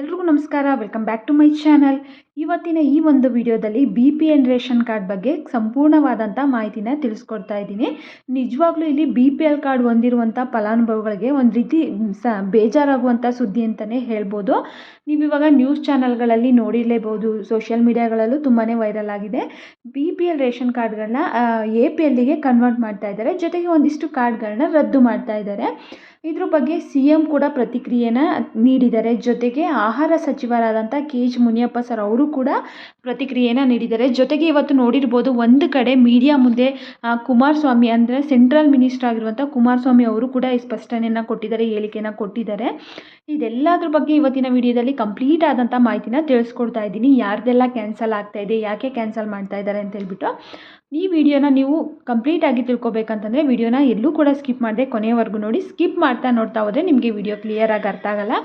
ಎಲ್ರಿಗೂ ನಮಸ್ಕಾರ. Welcome back to my channel. ಇವತ್ತಿನ ಈ ಒಂದು ವಿಡಿಯೋದಲ್ಲಿ B P L ration card ಬಗ್ಗೆ ಸಂಪೂರ್ಣವಾದಂಥ ಮಾಹಿತಿನ ತಿಳಿಸ್ಕೊಡ್ತಾ ಇದ್ದೀನಿ. ನಿಜವಾಗ್ಲೂ ಇಲ್ಲಿ ಬಿ ಪಿ ಎಲ್ ಕಾರ್ಡ್ ಹೊಂದಿರುವಂಥ ಫಲಾನುಭವಿಗಳಿಗೆ ಒಂದು ರೀತಿ ಸ ಬೇಜಾರಾಗುವಂಥ ಸುದ್ದಿ ಅಂತಲೇ ಹೇಳ್ಬೋದು. ನೀವು ಇವಾಗ ನ್ಯೂಸ್ ಚಾನಲ್ಗಳಲ್ಲಿ ನೋಡಿರಲೇಬೋದು ಸೋಷಿಯಲ್ ಮೀಡಿಯಾಗಳಲ್ಲೂ ತುಂಬಾ ವೈರಲ್ ಆಗಿದೆ. ಬಿ ಪಿ ಎಲ್ ರೇಷನ್ ಕಾರ್ಡ್ಗಳನ್ನ ಎ ಪಿ ಎಲ್ಗೆ ಕನ್ವರ್ಟ್ ಮಾಡ್ತಾ ಇದ್ದಾರೆ. ಜೊತೆಗೆ ಒಂದಿಷ್ಟು ಕಾರ್ಡ್ಗಳನ್ನ ರದ್ದು ಮಾಡ್ತಾ ಇದ್ದಾರೆ. ಇದ್ರ ಬಗ್ಗೆ ಸಿ ಎಂ ಕೂಡ ಪ್ರತಿಕ್ರಿಯೆನ ನೀಡಿದ್ದಾರೆ. ಜೊತೆಗೆ ಆಹಾರ ಸಚಿವರಾದಂಥ ಕೆ ಜಿ ಮುನಿಯಪ್ಪ ಸರ್, ಅವರು ಕೂಡ ಪ್ರತಿಕ್ರಿಯೆನ ನೀಡಿದ್ದಾರೆ. ಜೊತೆಗೆ ಇವತ್ತು ನೋಡಿರ್ಬೋದು ಒಂದು ಕಡೆ ಮೀಡಿಯಾ ಮುಂದೆ ಕುಮಾರಸ್ವಾಮಿ ಅಂದರೆ ಸೆಂಟ್ರಲ್ ಮಿನಿಸ್ಟರ್ ಆಗಿರುವಂಥ ಕುಮಾರಸ್ವಾಮಿ ಅವರು ಕೂಡ ಈ ಸ್ಪಷ್ಟನೆಯನ್ನು ಕೊಟ್ಟಿದ್ದಾರೆ, ಹೇಳಿಕೆಯನ್ನು ಕೊಟ್ಟಿದ್ದಾರೆ. ಇದೆಲ್ಲದ್ರ ಬಗ್ಗೆ ಇವತ್ತಿನ ವಿಡಿಯೋದಲ್ಲಿ ಕಂಪ್ಲೀಟ್ ಆದಂಥ ಮಾಹಿತಿನ ತಿಳಿಸ್ಕೊಡ್ತಾ ಇದ್ದೀನಿ. ಯಾರ್ದೆಲ್ಲ ಕ್ಯಾನ್ಸಲ್ ಆಗ್ತಾ ಇದೆ, ಯಾಕೆ ಕ್ಯಾನ್ಸಲ್ ಮಾಡ್ತಾ ಇದ್ದಾರೆ ಅಂತ ಹೇಳ್ಬಿಟ್ಟು. ಈ ವಿಡಿಯೋನ ನೀವು ಕಂಪ್ಲೀಟಾಗಿ ತಿಳ್ಕೊಬೇಕಂತಂದರೆ ವಿಡಿಯೋನ ಎಲ್ಲೂ ಕೂಡ ಸ್ಕಿಪ್ ಮಾಡದೆ ಕೊನೆಯವರೆಗೂ ನೋಡಿ. ಸ್ಕಿಪ್ ಮಾಡ್ತಾ ನೋಡ್ತಾ ಹೋದರೆ ನಿಮಗೆ ವಿಡಿಯೋ ಕ್ಲಿಯರಾಗಿ ಅರ್ಥ ಆಗಲ್ಲ.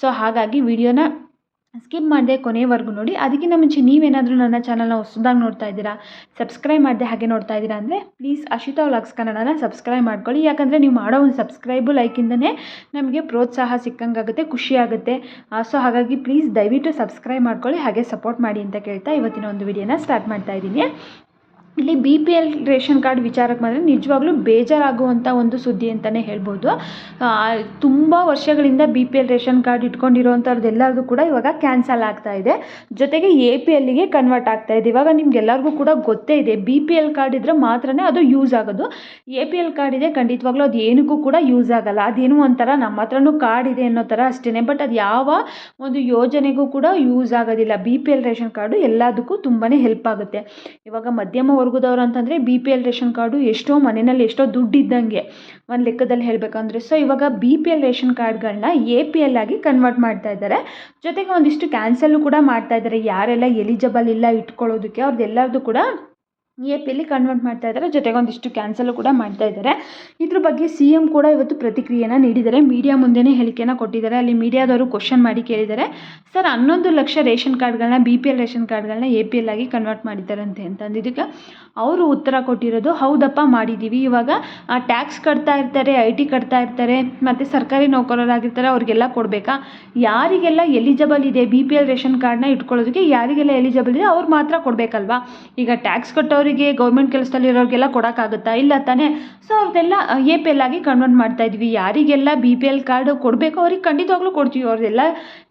ಸೊ ಹಾಗಾಗಿ ವಿಡಿಯೋನ ಸ್ಕಿಪ್ ಮಾಡದೆ ಕೊನೆವರೆಗೂ ನೋಡಿ. ಅದಕ್ಕಿಂತ ಮುಂಚೆ ನೀವೇನಾದರೂ ನನ್ನ ಚಾನಲ್ನ ಹೊಸದಾಗಿ ನೋಡ್ತಾ ಇದ್ದೀರಾ ಸಬ್ಸ್ಕ್ರೈಬ್ ಮಾಡದೆ ಹಾಗೆ ನೋಡ್ತಾ ಇದ್ದೀರಾ ಅಂದರೆ ಪ್ಲೀಸ್ ಅಶಿತಾ ವ್ಲಾಗ್ಸ್ ಕನ್ನಡನ ಸಬ್ಸ್ಕ್ರೈಬ್ ಮಾಡ್ಕೊಳ್ಳಿ. ಯಾಕಂದರೆ ನೀವು ಮಾಡೋ ಒಂದು ಸಬ್ಸ್ಕ್ರೈಬು ಲೈಕಿಂದನೇ ನಮಗೆ ಪ್ರೋತ್ಸಾಹ ಸಿಕ್ಕಂಗಾಗುತ್ತೆ, ಖುಷಿ ಆಗುತ್ತೆ. ಸೊ ಹಾಗಾಗಿ ಪ್ಲೀಸ್ ದಯವಿಟ್ಟು ಸಬ್ಸ್ಕ್ರೈಬ್ ಮಾಡ್ಕೊಳ್ಳಿ, ಹಾಗೆ ಸಪೋರ್ಟ್ ಮಾಡಿ ಅಂತ ಕೇಳ್ತಾ ಇವತ್ತಿನ ಒಂದು ವಿಡಿಯೋನ ಸ್ಟಾರ್ಟ್ ಮಾಡ್ತಾ ಇದ್ದೀನಿ. ಇಲ್ಲಿ B P L ration card ವಿಚಾರಕ್ಕೆ ಬಂದರೆ ನಿಜವಾಗ್ಲೂ ಬೇಜಾರಾಗುವಂಥ ಒಂದು ಸುದ್ದಿ ಅಂತಲೇ ಹೇಳ್ಬೋದು. ತುಂಬ ವರ್ಷಗಳಿಂದ B P L ration card ಇಟ್ಕೊಂಡಿರೋವಂಥವ್ರದ್ದು ಎಲ್ಲರದು ಕೂಡ ಇವಾಗ ಕ್ಯಾನ್ಸಲ್ ಆಗ್ತಾ ಇದೆ. ಜೊತೆಗೆ ಎ ಪಿ ಎಲ್ಲಿಗೆ ಕನ್ವರ್ಟ್ ಆಗ್ತಾ ಇದೆ. ಇವಾಗ ನಿಮ್ಗೆಲ್ಲರಿಗೂ ಕೂಡ ಗೊತ್ತೇ ಇದೆ ಬಿ ಪಿ ಎಲ್ ಕಾರ್ಡ್ ಇದ್ದರೆ ಮಾತ್ರನೇ ಅದು ಯೂಸ್ ಆಗೋದು. ಎ ಪಿ ಎಲ್ ಕಾರ್ಡ್ ಇದೆ, ಖಂಡಿತವಾಗ್ಲೂ ಅದು ಏನಕ್ಕೂ ಕೂಡ ಯೂಸ್ ಆಗಲ್ಲ. ಅದೇನು ಒಂಥರ ನಮ್ಮ ಹತ್ರನೂ ಕಾರ್ಡ್ ಇದೆ ಅನ್ನೋ ಥರ ಅಷ್ಟೇ ಬಟ್ ಅದು ಯಾವ ಒಂದು ಯೋಜನೆಗೂ ಕೂಡ ಯೂಸ್ ಆಗೋದಿಲ್ಲ. B P L ration card ಎಲ್ಲದಕ್ಕೂ ತುಂಬಾ ಹೆಲ್ಪ್ ಆಗುತ್ತೆ. ಇವಾಗ ಮಧ್ಯಮ ವರ್ಗದವ್ರು ಅಂತಂದರೆ B P L ration card ಎಷ್ಟೋ ಮನೆಯಲ್ಲಿ ಎಷ್ಟೋ ದುಡ್ಡು ಇದ್ದಂಗೆ ಒಂದು ಲೆಕ್ಕದಲ್ಲಿ ಹೇಳಬೇಕಂದ್ರೆ ಸೊ ಇವಾಗ ಬಿ ಪಿ ಎಲ್ ರೇಷನ್ ಕಾರ್ಡ್ಗಳನ್ನ ಎ ಪಿ ಎಲ್ ಆಗಿ ಕನ್ವರ್ಟ್ ಮಾಡ್ತಾ ಇದ್ದಾರೆ. ಜೊತೆಗೆ ಒಂದಿಷ್ಟು ಕ್ಯಾನ್ಸಲ್ಲು ಕೂಡ ಮಾಡ್ತಾ ಇದ್ದಾರೆ. ಯಾರೆಲ್ಲ ಎಲಿಜಿಬಲ್ ಇಲ್ಲ ಇಟ್ಕೊಳ್ಳೋದಕ್ಕೆ ಅವ್ರದ್ದು ಎಲ್ಲರದ್ದು ಕೂಡ ಎ ಪಿಯಲ್ಲಿ ಕನ್ವರ್ಟ್ ಮಾಡ್ತಾ ಇದ್ದಾರೆ. ಜೊತೆಗೆ ಒಂದಿಷ್ಟು ಕ್ಯಾನ್ಸಲ್ ಕೂಡ ಮಾಡ್ತಾ ಇದ್ದಾರೆ. ಇದ್ರ ಬಗ್ಗೆ ಸಿ ಎಂ ಕೂಡ ಇವತ್ತು ಪ್ರತಿಕ್ರಿಯೆನ ನೀಡಿದ್ದಾರೆ. ಮೀಡಿಯಾ ಮುಂದೆನೇ ಹೇಳಿಕೆನ ಕೊಟ್ಟಿದ್ದಾರೆ. ಅಲ್ಲಿ ಮೀಡಿಯಾದವರು ಕ್ವಶನ್ ಮಾಡಿ ಕೇಳಿದ್ದಾರೆ. ಸರ್ ಹನ್ನೊಂದು ಲಕ್ಷ ರೇಷನ್ ಕಾರ್ಡ್ಗಳನ್ನ ಬಿ ಪಿ ಎಲ್ ರೇಷನ್ ಕಾರ್ಡ್ಗಳನ್ನ ಎ ಪಿ ಎಲ್ ಆಗಿ ಕನ್ವರ್ಟ್ ಮಾಡಿದ್ದಾರಂತೆ ಅಂತಂದಿದ್ದಕ್ಕೆ ಅವರು ಉತ್ತರ ಕೊಟ್ಟಿರೋದು, ಹೌದಪ್ಪ ಮಾಡಿದ್ದೀವಿ ಇವಾಗ ಟ್ಯಾಕ್ಸ್ ಕಟ್ತಾ ಇರ್ತಾರೆ ಐ ಟಿ ಕಟ್ತಾ ಇರ್ತಾರೆ, ಮತ್ತು ಸರ್ಕಾರಿ ನೌಕರರಾಗಿರ್ತಾರೆ, ಅವ್ರಿಗೆಲ್ಲ ಕೊಡಬೇಕಾ? ಯಾರಿಗೆಲ್ಲ ಎಲಿಜಿಬಲ್ ಇದೆ ಬಿ ಪಿ ಎಲ್ ರೇಷನ್ ಕಾರ್ಡ್ನ ಇಟ್ಕೊಳ್ಳೋದಕ್ಕೆ, ಯಾರಿಗೆಲ್ಲ ಎಲಿಜಿಬಲ್ ಇದೆ, ಅವ್ರು ಮಾತ್ರ ಕೊಡಬೇಕಲ್ವಾ? ಈಗ ಟ್ಯಾಕ್ಸ್ ಕಟ್ಟೋರಿಗೆ ಗೌರ್ಮೆಂಟ್ ಕೆಲಸದಲ್ಲಿರೋರಿಗೆಲ್ಲ ಕೊಡೋಕ್ಕಾಗುತ್ತಾ? ಇಲ್ಲ ತಾನೇ? ಸೊ ಅವ್ರದ್ದೆಲ್ಲ ಎ ಪಿ ಎಲ್ ಆಗಿ ಕನ್ವರ್ಟ್ ಮಾಡ್ತಾ ಇದ್ವಿ. ಯಾರಿಗೆಲ್ಲ ಬಿ ಪಿ ಎಲ್ ಕಾರ್ಡ್ ಕೊಡಬೇಕು, ಅವ್ರಿಗೆ ಖಂಡಿತವಾಗ್ಲೂ ಕೊಡ್ತೀವಿ. ಅವ್ರದ್ದೆಲ್ಲ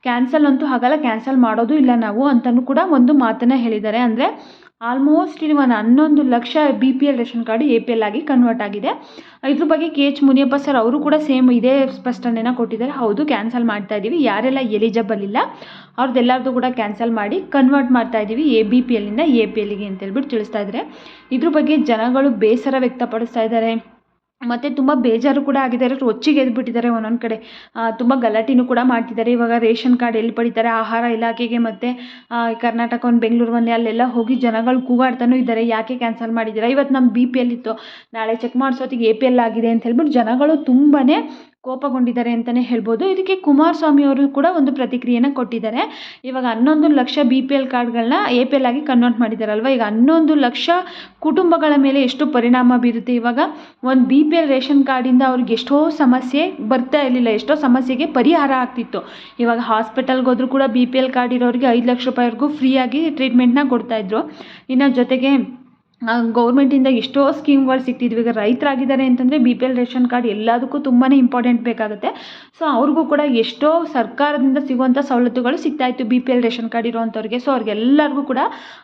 ಕ್ಯಾನ್ಸಲ್ ಅಂತೂ ಹಾಗಲ್ಲ ಕ್ಯಾನ್ಸಲ್ ಮಾಡೋದು ಇಲ್ಲ ನಾವು ಅಂತಲೂ ಕೂಡ ಒಂದು ಮಾತನ್ನು ಹೇಳಿದ್ದಾರೆ. ಅಂದರೆ ಆಲ್ಮೋಸ್ಟ್ ಇಲ್ಲಿ ಒಂದು ಹನ್ನೊಂದು lakh B P L ration card A P L ಆಗಿ ಕನ್ವರ್ಟ್ ಆಗಿದೆ. ಇದ್ರ ಬಗ್ಗೆ ಕೆ ಎಚ್ ಮುನಿಯಪ್ಪ ಸರ್ ಅವರು ಕೂಡ ಸೇಮ್ ಇದೇ ಸ್ಪಷ್ಟನೆನ ಕೊಟ್ಟಿದ್ದಾರೆ. ಹೌದು ಕ್ಯಾನ್ಸಲ್ ಮಾಡ್ತಾ ಇದ್ದೀವಿ ಯಾರೆಲ್ಲ ಎಲಿಜಿಬಲ್ ಇಲ್ಲ ಅವ್ರದ್ದೆಲ್ಲರದು ಕೂಡ ಕ್ಯಾನ್ಸಲ್ ಮಾಡಿ ಕನ್ವರ್ಟ್ ಮಾಡ್ತಾ ಇದ್ದೀವಿ ಎ ಬಿ ಪಿ ಎಲ್ಲಿಂದ ಎ ಪಿ ಎಲ್ಲಿಗೆ ಅಂತೇಳ್ಬಿಟ್ಟು ತಿಳಿಸ್ತಾ ಇದ್ದಾರೆ ಇದ್ರ ಬಗ್ಗೆ ಜನಗಳು ಬೇಸರ ವ್ಯಕ್ತಪಡಿಸ್ತಾ ಇದ್ದಾರೆ ಮತ್ತು ತುಂಬ ಬೇಜಾರು ಕೂಡ ಆಗಿದ್ದಾರೆ. ರೊಚ್ಚಿಗೆ ಎದ್ಬಿಟ್ಟಿದ್ದಾರೆ ಒಂದೊಂದು ಕಡೆ. ತುಂಬ ಗಲಾಟೆನೂ ಕೂಡ ಮಾಡ್ತಿದ್ದಾರೆ. ಇವಾಗ ರೇಷನ್ ಕಾರ್ಡ್ ಎಲ್ಲಿ ಪಡೀತಾರೆ, ಆಹಾರ ಇಲಾಖೆಗೆ ಮತ್ತು ಕರ್ನಾಟಕ ಒಂದು ಬೆಂಗಳೂರು ಒಂದು ಅಲ್ಲೆಲ್ಲ ಹೋಗಿ ಜನಗಳು ಕೂಗಾಡ್ತಾನೂ ಇದ್ದಾರೆ. ಯಾಕೆ ಕ್ಯಾನ್ಸಲ್ ಮಾಡಿದ್ದೀರಾ? ಇವತ್ತು ನಮ್ಮ ಬಿ ಪಿ ಎಲ್ ಇತ್ತು ನಾಳೆ ಚೆಕ್ ಮಾಡಿಸೋತ್ತಿಗೆ ಎ ಪಿ ಎಲ್ ಆಗಿದೆ ಅಂತ ಹೇಳ್ಬಿಟ್ಟು ಜನಗಳು ತುಂಬಾ ಕೋಪಗೊಂಡಿದ್ದಾರೆ ಅಂತಲೇ ಹೇಳ್ಬೋದು. ಇದಕ್ಕೆ ಕುಮಾರಸ್ವಾಮಿ ಅವರು ಕೂಡ ಒಂದು ಪ್ರತಿಕ್ರಿಯೆನ ಕೊಟ್ಟಿದ್ದಾರೆ. ಇವಾಗ ಹನ್ನೊಂದು ಲಕ್ಷ ಬಿ ಪಿ ಎಲ್ ಕಾರ್ಡ್ಗಳನ್ನ ಎ ಪಿ ಎಲ್ ಆಗಿ ಕನ್ವರ್ಟ್ ಮಾಡಿದ್ದಾರಲ್ವ? ಈಗ ಹನ್ನೊಂದು ಲಕ್ಷ ಕುಟುಂಬಗಳ ಮೇಲೆ ಎಷ್ಟು ಪರಿಣಾಮ ಬೀರುತ್ತೆ? ಇವಾಗ ಒಂದು ಬಿ ಪಿ ಎಲ್ ರೇಷನ್ ಕಾರ್ಡಿಂದ ಅವ್ರಿಗೆ ಎಷ್ಟೋ ಸಮಸ್ಯೆ ಬರ್ತಾ ಇರಲಿಲ್ಲ. ಎಷ್ಟೋ ಸಮಸ್ಯೆಗೆ ಪರಿಹಾರ ಆಗ್ತಿತ್ತು. ಇವಾಗ ಹಾಸ್ಪಿಟಲ್ಗೆ ಹೋದರೂ ಕೂಡ ಬಿ ಪಿ ಎಲ್ ಕಾರ್ಡ್ ಇರೋರಿಗೆ ಐದು ಲಕ್ಷ ರೂಪಾಯಿವರೆಗೂ ಫ್ರೀಯಾಗಿ ಟ್ರೀಟ್ಮೆಂಟ್ನ ಕೊಡ್ತಾಯಿದ್ರು ಇನ್ನು ಜೊತೆಗೆ ಗೌರ್ಮೆಂಟಿಂದ ಎಷ್ಟೋ ಸ್ಕೀಮ್ಗಳು ಸಿಗ್ತಿದ್ವು ಈಗ ರೈತರಾಗಿದ್ದಾರೆ ಅಂತಂದರೆ B P L ration card ಎಲ್ಲದಕ್ಕೂ ತುಂಬಾ ಇಂಪಾರ್ಟೆಂಟ್ ಬೇಕಾಗುತ್ತೆ. ಸೊ ಅವ್ರಿಗೂ ಕೂಡ ಎಷ್ಟೋ ಸರ್ಕಾರದಿಂದ ಸಿಗುವಂಥ ಸವಲತ್ತುಗಳು ಸಿಗ್ತಾಯಿತ್ತು B P L ration card ಇರೋವಂಥವ್ರಿಗೆ so ಅವ್ರಿಗೆಲ್ಲರಿಗೂ ಕೂಡ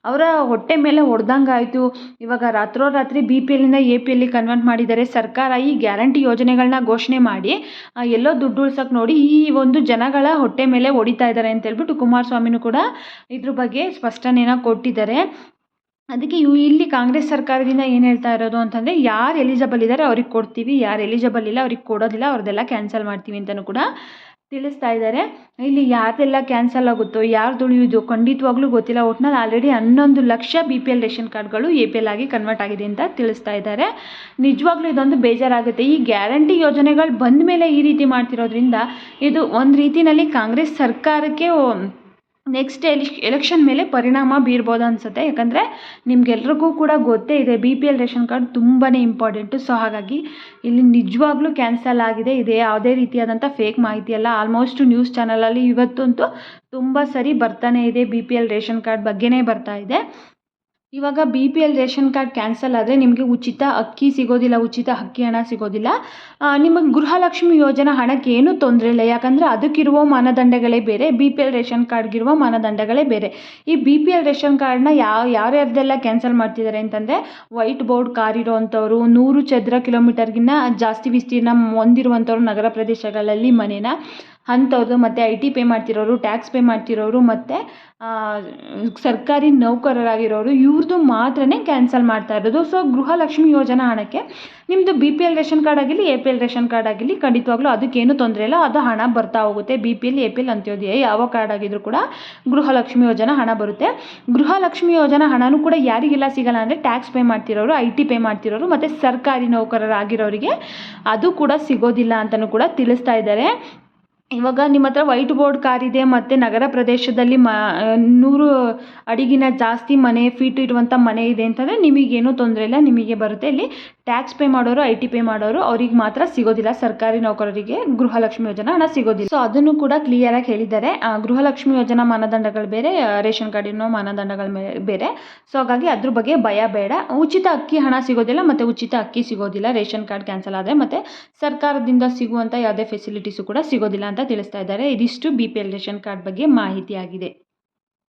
ಅವರ ಹೊಟ್ಟೆ ಮೇಲೆ ಹೊಡೆದಂಗೆ ಆಯಿತು. ಇವಾಗ ರಾತ್ರೋರಾತ್ರಿ ಬಿ ಪಿ ಎಲ್ಲಿಂದ ಎ ಪಿ ಕನ್ವರ್ಟ್ ಮಾಡಿದ್ದಾರೆ. ಸರ್ಕಾರ ಈ ಗ್ಯಾರಂಟಿ ಯೋಜನೆಗಳನ್ನ ಘೋಷಣೆ ಮಾಡಿ ಎಲ್ಲೋ ದುಡ್ಡು ಉಳ್ಸೋಕೆ ನೋಡಿ ಈ ಒಂದು ಜನಗಳ ಹೊಟ್ಟೆ ಮೇಲೆ ಹೊಡಿತಾ ಇದ್ದಾರೆ ಅಂತ ಹೇಳ್ಬಿಟ್ಟು ಕುಮಾರಸ್ವಾಮಿನೂ ಕೂಡ ಇದ್ರ ಬಗ್ಗೆ ಸ್ಪಷ್ಟನೇನ ಕೊಟ್ಟಿದ್ದಾರೆ. ಅದಕ್ಕೆ ಇವು ಇಲ್ಲಿ ಕಾಂಗ್ರೆಸ್ ಸರ್ಕಾರದಿಂದ ಏನು ಹೇಳ್ತಾ ಇರೋದು ಅಂತಂದರೆ, ಯಾರು ಎಲಿಜಿಬಲ್ ಇದ್ದಾರೆ ಅವ್ರಿಗೆ ಕೊಡ್ತೀವಿ, ಯಾರು ಎಲಿಜಿಬಲ್ ಇಲ್ಲ ಅವ್ರಿಗೆ ಕೊಡೋದಿಲ್ಲ ಅವ್ರದ್ದೆಲ್ಲ ಕ್ಯಾನ್ಸಲ್ ಮಾಡ್ತೀವಿ ಅಂತಲೂ ಕೂಡ ತಿಳಿಸ್ತಾ ಇದ್ದಾರೆ ಇಲ್ಲಿ ಯಾರ್ದೆಲ್ಲ ಕ್ಯಾನ್ಸಲ್ ಆಗುತ್ತೋ, ಯಾರು ಉಳಿಯೋದು ಖಂಡಿತವಾಗ್ಲೂ ಗೊತ್ತಿಲ್ಲ. ಒಟ್ನಲ್ಲಿ ಆಲ್ರೆಡಿ ಹನ್ನೊಂದು lakh B P L ration ಕಾರ್ಡ್ಗಳು ಎ ಪಿ ಎಲ್ ಆಗಿ ಕನ್ವರ್ಟ್ ಆಗಿದೆ ಅಂತ ತಿಳಿಸ್ತಾ ಇದ್ದಾರೆ ನಿಜವಾಗ್ಲೂ ಇದೊಂದು ಬೇಜಾರಾಗುತ್ತೆ. ಈ ಗ್ಯಾರಂಟಿ ಯೋಜನೆಗಳು ಬಂದ ಮೇಲೆ ಈ ರೀತಿ ಮಾಡ್ತಿರೋದ್ರಿಂದ ಇದು ಒಂದು ರೀತಿಯಲ್ಲಿ ಕಾಂಗ್ರೆಸ್ ಸರ್ಕಾರಕ್ಕೆ ನೆಕ್ಸ್ಟ್ ಎಲಿ ಎಲೆಕ್ಷನ್ ಮೇಲೆ ಪರಿಣಾಮ ಬೀರ್ಬೋದು ಅನಿಸುತ್ತೆ. ಯಾಕಂದರೆ ನಿಮ್ಗೆಲ್ರಿಗೂ ಕೂಡ ಗೊತ್ತೇ ಇದೆ B P L ration card ತುಂಬಾ ಇಂಪಾರ್ಟೆಂಟು ಸೊ ಹಾಗಾಗಿ ಇಲ್ಲಿ ನಿಜವಾಗ್ಲೂ ಕ್ಯಾನ್ಸಲ್ ಆಗಿದೆ. ಇದೆ ಯಾವುದೇ ರೀತಿಯಾದಂಥ ಫೇಕ್ ಮಾಹಿತಿ ಅಲ್ಲ. ಆಲ್ಮೋಸ್ಟ್ ನ್ಯೂಸ್ ಚಾನಲಲ್ಲಿ ಇವತ್ತಂತೂ ತುಂಬ ಸರಿ ಬರ್ತಾನೆ ಇದೆ B P L ration card ಬಗ್ಗೆನೇ ಬರ್ತಾ ಇದೆ. ಇವಾಗ B P L ration card cancel ಆದರೆ ನಿಮಗೆ ಉಚಿತ ಅಕ್ಕಿ ಸಿಗೋದಿಲ್ಲ, ಉಚಿತ ಅಕ್ಕಿ ಹಣ ಸಿಗೋದಿಲ್ಲ. ನಿಮಗೆ ಗೃಹಲಕ್ಷ್ಮಿ ಯೋಜನಾ ಹಣಕ್ಕೆ ಏನೂ ತೊಂದರೆ ಇಲ್ಲ. ಯಾಕಂದರೆ ಅದಕ್ಕಿರುವ ಮಾನದಂಡಗಳೇ ಬೇರೆ ಬಿ ಪಿ ಎಲ್ ರೇಷನ್ ಕಾರ್ಡ್ಗಿರುವ ಮಾನದಂಡಗಳೇ ಬೇರೆ. ಈ ಬಿ ಪಿ ಎಲ್ ರೇಷನ್ ಕಾರ್ಡ್ನ ಯಾವ ಯಾರ್ಯಾರ್ದೆಲ್ಲ ಕ್ಯಾನ್ಸಲ್ ಮಾಡ್ತಿದ್ದಾರೆ ಅಂತಂದರೆ ವೈಟ್ ಬೋರ್ಡ್ ಕಾರ್ ಇರೋವಂಥವ್ರು, ನೂರು ಚದರ ಕಿಲೋಮೀಟರ್ಗಿನ್ನ ಜಾಸ್ತಿ ವಿಸ್ತೀರ್ಣ ಹೊಂದಿರುವಂಥವ್ರು ನಗರ ಪ್ರದೇಶಗಳಲ್ಲಿ ಮನೇನ. ಅಂಥವ್ರದ್ದು ಮತ್ತು ಐ ಟಿ ಪೇ ಮಾಡ್ತಿರೋರು ಟ್ಯಾಕ್ಸ್ ಪೇ ಮಾಡ್ತಿರೋರು, ಮತ್ತು ಸರ್ಕಾರಿ ನೌಕರರಾಗಿರೋರು ಇವ್ರದ್ದು ಮಾತ್ರನೇ ಕ್ಯಾನ್ಸಲ್ ಮಾಡ್ತಾ ಇರೋದು. ಸೊ ಗೃಹಲಕ್ಷ್ಮಿ ಯೋಜನಾ ಹಣಕ್ಕೆ ನಿಮ್ಮದು B P L ration card ಆಗಿರಲಿ A P L ration card ಆಗಿರಲಿ, ಖಂಡಿತವಾಗ್ಲೂ ಅದಕ್ಕೇನು ತೊಂದರೆ ಇಲ್ಲ. ಅದು ಹಣ ಬರ್ತಾ ಹೋಗುತ್ತೆ. B P L A P L Antyodaya ಯಾವ ಕಾರ್ಡ್ ಆಗಿದ್ರೂ ಕೂಡ ಗೃಹಲಕ್ಷ್ಮಿ ಯೋಜನಾ ಹಣ ಬರುತ್ತೆ. ಗೃಹಲಕ್ಷ್ಮಿ ಯೋಜನಾ ಹಣನೂ ಕೂಡ ಯಾರಿಗೆಲ್ಲ ಸಿಗಲ್ಲ ಅಂದರೆ ಟ್ಯಾಕ್ಸ್ ಪೇ ಮಾಡ್ತಿರೋರು ಐ ಟಿ ಪೇ ಮಾಡ್ತಿರೋರು, ಮತ್ತು ಸರ್ಕಾರಿ ನೌಕರರಾಗಿರೋರಿಗೆ ಅದು ಕೂಡ ಸಿಗೋದಿಲ್ಲ ಅಂತಲೂ ಕೂಡ ತಿಳಿಸ್ತಾ ಇದ್ದಾರೆ. ಇವಾಗ ನಿಮ್ಮ ಹತ್ರ ವೈಟ್ ಬೋರ್ಡ್ ಕಾರ್ ಇದೆ ಮತ್ತು ನಗರ ಪ್ರದೇಶದಲ್ಲಿ ಮ ನೂರು ಅಡಿಗಿನ ಜಾಸ್ತಿ ಮನೆ ಫೀಟ್ ಇರುವಂಥ ಮನೆ ಇದೆ ಅಂತಂದರೆ ನಿಮಗೇನು ತೊಂದರೆ ಇಲ್ಲ, ನಿಮಗೆ ಬರುತ್ತೆ. ಇಲ್ಲಿ ಟ್ಯಾಕ್ಸ್ ಪೇ ಮಾಡೋರು ಐ ಟಿ ಪೇ ಮಾಡೋರು, ಅವ್ರಿಗೆ ಮಾತ್ರ ಸಿಗೋದಿಲ್ಲ. ಸರ್ಕಾರಿ ನೌಕರರಿಗೆ ಗೃಹಲಕ್ಷ್ಮಿ ಯೋಜನಾ ಹಣ ಸಿಗೋದಿಲ್ಲ. ಸೊ ಅದನ್ನು ಕೂಡ ಕ್ಲಿಯರಾಗಿ ಹೇಳಿದ್ದಾರೆ. ಗೃಹಲಕ್ಷ್ಮಿ ಯೋಜನಾ ಮಾನದಂಡಗಳು ಬೇರೆ ರೇಷನ್ ಕಾರ್ಡಿನ ಮಾನದಂಡಗಳ ಬೇರೆ. ಸೊ ಹಾಗಾಗಿ ಅದ್ರ ಬಗ್ಗೆ ಭಯ ಬೇಡ. ಉಚಿತ ಅಕ್ಕಿ ಹಣ ಸಿಗೋದಿಲ್ಲ ಮತ್ತು ಉಚಿತ ಅಕ್ಕಿ ಸಿಗೋದಿಲ್ಲ. ರೇಷನ್ ಕಾರ್ಡ್ ಕ್ಯಾನ್ಸಲ್ ಆದರೆ ಮತ್ತು ಸರ್ಕಾರದಿಂದ ಸಿಗುವಂಥ ಯಾವುದೇ ಫೆಸಿಲಿಟೀಸು ಕೂಡ ಸಿಗೋದಿಲ್ಲ ಅಂತ ತಿಳಿಸ್ತಾ ಇದ್ದಾರೆ. ಇದಿಷ್ಟು B P L ration card ಬಗ್ಗೆ ಮಾಹಿತಿ ಆಗಿದೆ.